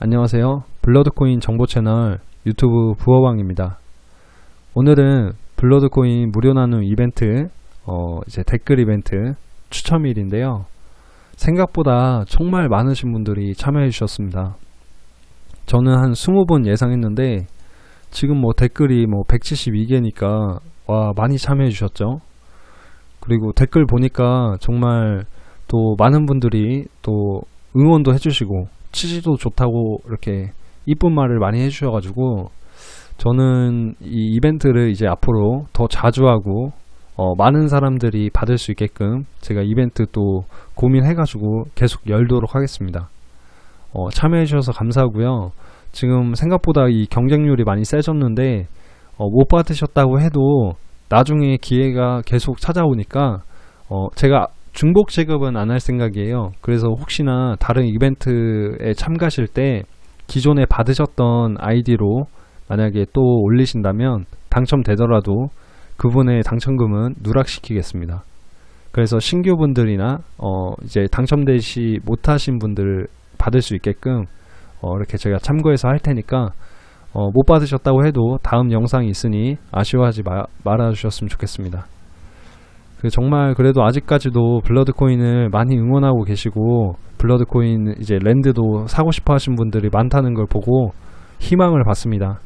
안녕하세요. 블러드코인 정보 채널 유튜브 부어방입니다. 오늘은 블러드코인 무료 나눔 이벤트, 어, 이제 댓글 이벤트 추첨일인데요. 생각보다 정말 많으신 분들이 참여해 주셨습니다. 저는 한 20분 예상했는데 지금 뭐 댓글이 뭐 172개니까 와 많이 참여해 주셨죠. 그리고 댓글 보니까 정말 또 많은 분들이 또 응원도 해주시고 취지도 좋다고 이렇게 이쁜 말을 많이 해주셔가지고 저는 이 이벤트를 이제 앞으로 더 자주 하고 어, 많은 사람들이 받을 수 있게끔 제가 이벤트 또 고민해가지고 계속 열도록 하겠습니다. 어, 참여해주셔서 감사하고요. 지금 생각보다 이 경쟁률이 많이 세졌는데 어, 못 받으셨다고 해도 나중에 기회가 계속 찾아오니까 어, 제가 중복 지급은 안 할 생각이에요. 그래서 혹시나 다른 이벤트에 참가하실 때 기존에 받으셨던 아이디로 만약에 또 올리신다면 당첨되더라도 그분의 당첨금은 누락시키겠습니다. 그래서 신규 분들이나 어 이제 당첨되시 못하신 분들 받을 수 있게끔 어 이렇게 제가 참고해서 할 테니까 어 못 받으셨다고 해도 다음 영상이 있으니 아쉬워하지 마, 말아주셨으면 좋겠습니다. 그 정말 그래도 아직까지도 블러드 코인을 많이 응원하고 계시고 블러드 코인 이제 랜드도 사고 싶어 하신 분들이 많다는 걸 보고 희망을 받습니다.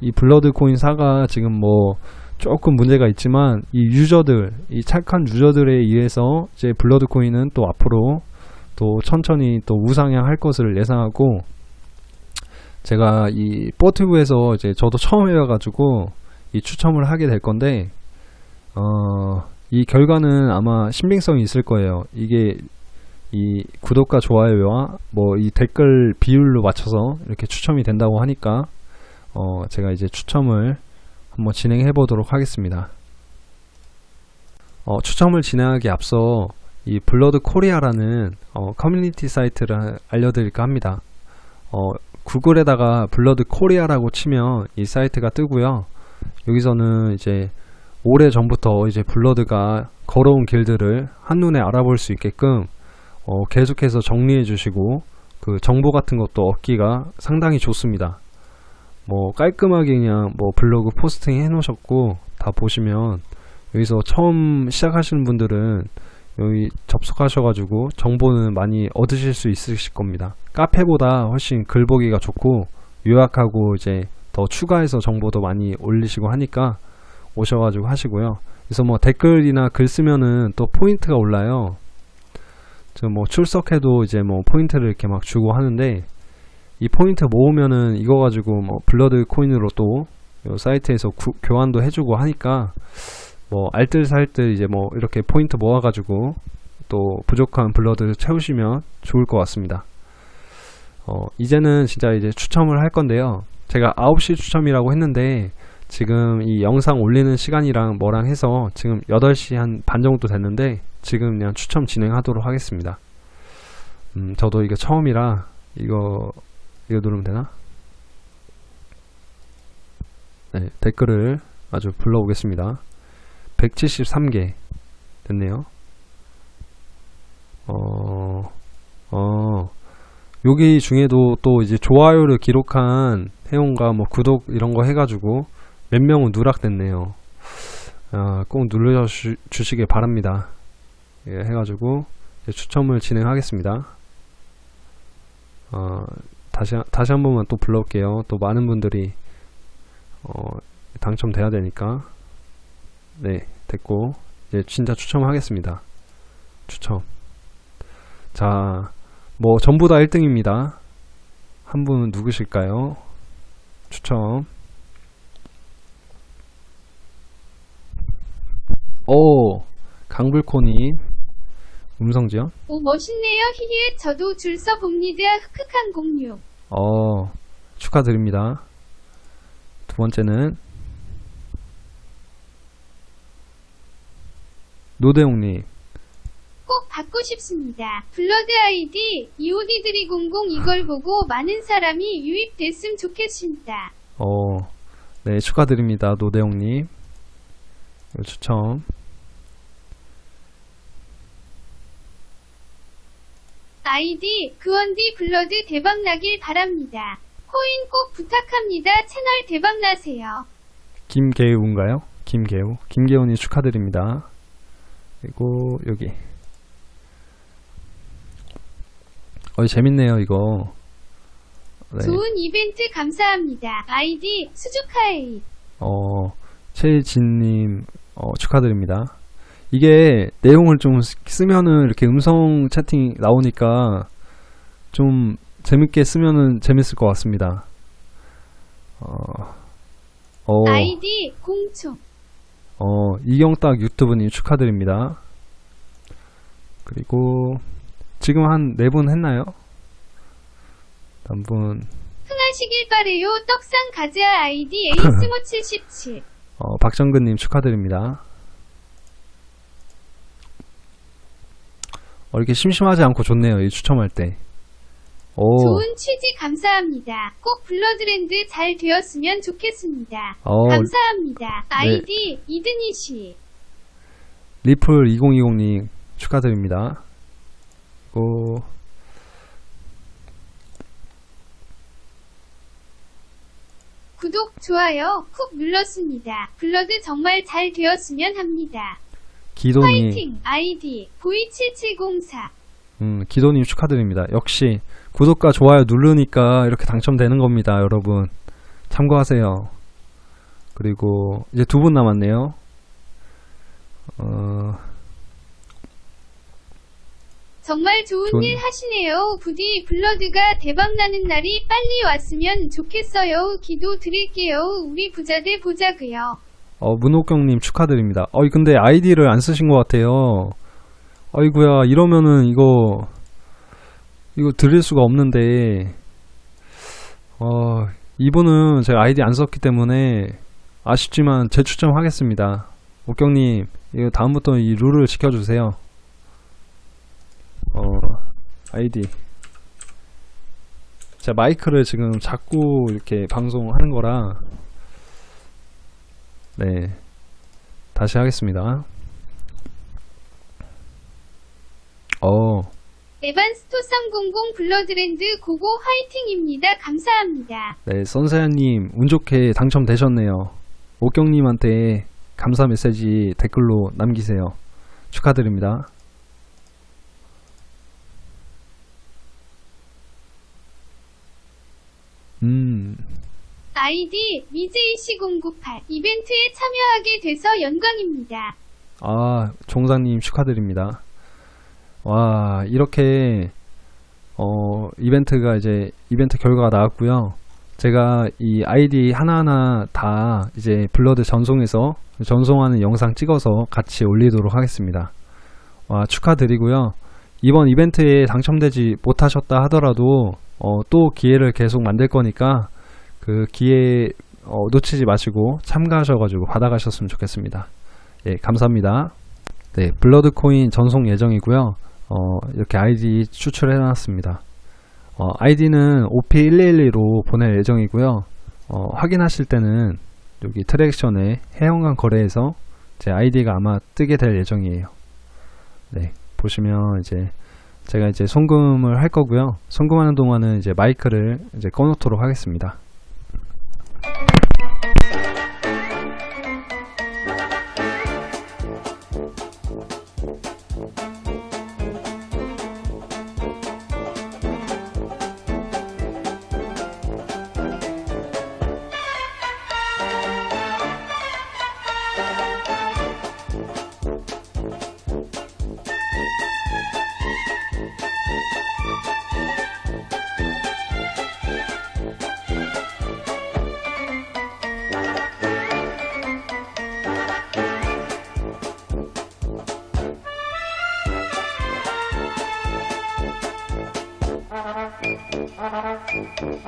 이 블러드 코인 사가 지금 뭐 조금 문제가 있지만 이 유저들, 이 착한 유저들에 의해서 이제 블러드 코인은 또 앞으로 또 천천히 또 우상향할 것을 예상하고 제가 이 포트브에서 이제 저도 처음 해와가지고 이 추첨을 하게 될 건데 어, 이 결과는 아마 신빙성이 있을 거예요. 이게 이 구독과 좋아요와 뭐 이 댓글 비율로 맞춰서 이렇게 추첨이 된다고 하니까 어 제가 이제 추첨을 한번 진행해 보도록 하겠습니다. 어 추첨을 진행하기 앞서 이 블러드 코리아라는 어 커뮤니티 사이트를 알려드릴까 합니다. 어 구글에다가 블러드 코리아라고 치면 이 사이트가 뜨고요. 여기서는 이제 오래 전부터 이제 블러드가 걸어온 길들을 한눈에 알아볼 수 있게끔 어, 계속해서 정리해 주시고 그 정보 같은 것도 얻기가 상당히 좋습니다. 뭐 깔끔하게 그냥 뭐 블로그 포스팅 해 놓으셨고 다 보시면 여기서 처음 시작하시는 분들은 여기 접속하셔가지고 정보는 많이 얻으실 수 있으실 겁니다. 카페보다 훨씬 글 보기가 좋고 요약하고 이제 더 추가해서 정보도 많이 올리시고 하니까 오셔가지고 하시고요. 그래서 뭐 댓글이나 글 쓰면은 또 포인트가 올라요. 지금 뭐 출석해도 이제 뭐 포인트를 이렇게 막 주고 하는데 이 포인트 모으면은 이거 가지고 뭐 블러드 코인으로 또 사이트에서 구, 교환도 해주고 하니까 뭐 알뜰살뜰 이제 뭐 이렇게 포인트 모아가지고 또 부족한 블러드 채우시면 좋을 것 같습니다. 어 이제는 진짜 이제 추첨을 할 건데요. 제가 9시 추첨이라고 했는데 지금 이 영상 올리는 시간이랑 뭐랑 해서 지금 8시 한 반 정도 됐는데 지금 그냥 추첨 진행하도록 하겠습니다. 음, 저도 이거 처음이라 이거 이거 누르면 되나? 네, 댓글을 아주 불러오겠습니다. 173개 됐네요. 어, 어, 여기 중에도 또 이제 좋아요를 기록한 회원과 뭐 구독 이런 거 해가지고 몇 명은 누락됐네요. 아, 꼭 눌러주시길 바랍니다. 예, 해가지고 추첨을 진행하겠습니다. 어, 다시 다시 한 번만 또 불러올게요. 또 많은 분들이 어, 당첨돼야 되니까 네 됐고 이제 진짜 추첨하겠습니다. 추첨. 자, 뭐 전부 다 1등입니다. 한 분은 누구실까요? 추첨. 오, 강불코님 음성 지원. 오 멋있네요 히히 저도 줄 서 봅니다 흑흑한 공유 어, 축하드립니다. 두 번째는 노대용님. 꼭 받고 싶습니다 블러드 아이디 이오디들이 00 이걸 보고 많은 사람이 유입됐음 좋겠습니다 어, 네, 축하드립니다. 노대용님. 이거 추첨. 아이디 그원디 블러드 대박나길 바랍니다. 코인 꼭 부탁합니다. 채널 대박나세요. 김계우인가요? 김계우. 김계우님 축하드립니다. 그리고 여기. 어, 재밌네요, 이거. 네. 좋은 이벤트 감사합니다. 아이디 수주카에이. 어, 최진님, 어, 축하드립니다. 이게 내용을 좀 쓰- 쓰면은 이렇게 음성 채팅 나오니까 좀 재밌게 쓰면은 재밌을 것 같습니다. 어, 어, 아이디 공초. 어, 이경딱 유튜브님 축하드립니다. 그리고 지금 한 네 분 했나요? 한 분, 흥하시길 바래요. 떡상 가즈아 아이디 에이스모 77. 어, 박정근님 축하드립니다. 어, 이렇게 심심하지 않고 좋네요. 이 추첨할 때. 오, 좋은 취지 감사합니다. 꼭 블러드랜드 잘 되었으면 좋겠습니다. 어, 감사합니다. 아이디 이드니시. 리플 2020님 축하드립니다. 그리고 구독, 좋아요 쿡 눌렀습니다. 블러드 정말 잘 되었으면 합니다. 기도님, 파이팅! 아이디 보이7704. 음, 기도님 축하드립니다. 역시 구독과 좋아요 누르니까 이렇게 당첨되는 겁니다, 여러분. 참고하세요. 그리고 이제 두 분 남았네요. 어, 정말 좋은 좋은- 일 하시네요. 부디 블러드가 대박나는 날이 빨리 왔으면 좋겠어요. 기도 드릴게요. 우리 부자들 보자고요. 어, 문옥경님 축하드립니다. 어, 근데 아이디를 안 쓰신 것 같아요. 아이구야, 이러면은 이거, 이거 드릴 수가 없는데, 어, 이분은 제가 아이디 안 썼기 때문에 아쉽지만 재추첨하겠습니다. 옥경님, 이거 다음부터 이 룰을 지켜주세요. 어, 아이디. 제가 마이크를 지금 자꾸 이렇게 방송하는 거라, 네. 다시 하겠습니다. 어, 에반스토 300 블러드랜드 고고 화이팅입니다. 감사합니다. 네, 선사야님, 운 좋게 당첨되셨네요. 옥경님한테 감사 메시지 댓글로 남기세요. 축하드립니다. 음, 아이디 미제이시098 이벤트에 참여하게 돼서 영광입니다. 아, 종사님 축하드립니다. 와, 이렇게, 어, 이벤트가 이제, 이벤트 결과가 나왔고요. 제가 이 아이디 하나하나 다 이제 블러드 전송해서 전송하는 영상 찍어서 같이 올리도록 하겠습니다. 와, 축하드리고요. 이번 이벤트에 당첨되지 못하셨다 하더라도, 어, 또 기회를 계속 만들 거니까, 그 기회, 어, 놓치지 마시고 참가하셔가지고 받아가셨으면 좋겠습니다. 예, 감사합니다. 네, 블러드 코인 전송 예정이고요. 어, 이렇게 아이디 추출해 놨습니다. 어, 아이디는 OP111로 보낼 예정이고요. 어, 확인하실 때는 여기 트랙션에 해영간 거래에서 제 아이디가 아마 뜨게 될 예정이에요. 네, 보시면 이제 제가 이제 송금을 할 거고요. 송금하는 동안은 이제 마이크를 이제 꺼놓도록 하겠습니다.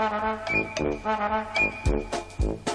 Thank you.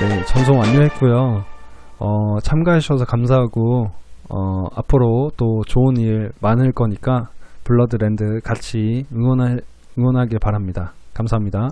네, 전송 완료했고요. 어, 참가해주셔서 감사하고, 어, 앞으로 또 좋은 일 많을 거니까, 블러드랜드 같이 응원하, 응원하길 바랍니다. 감사합니다.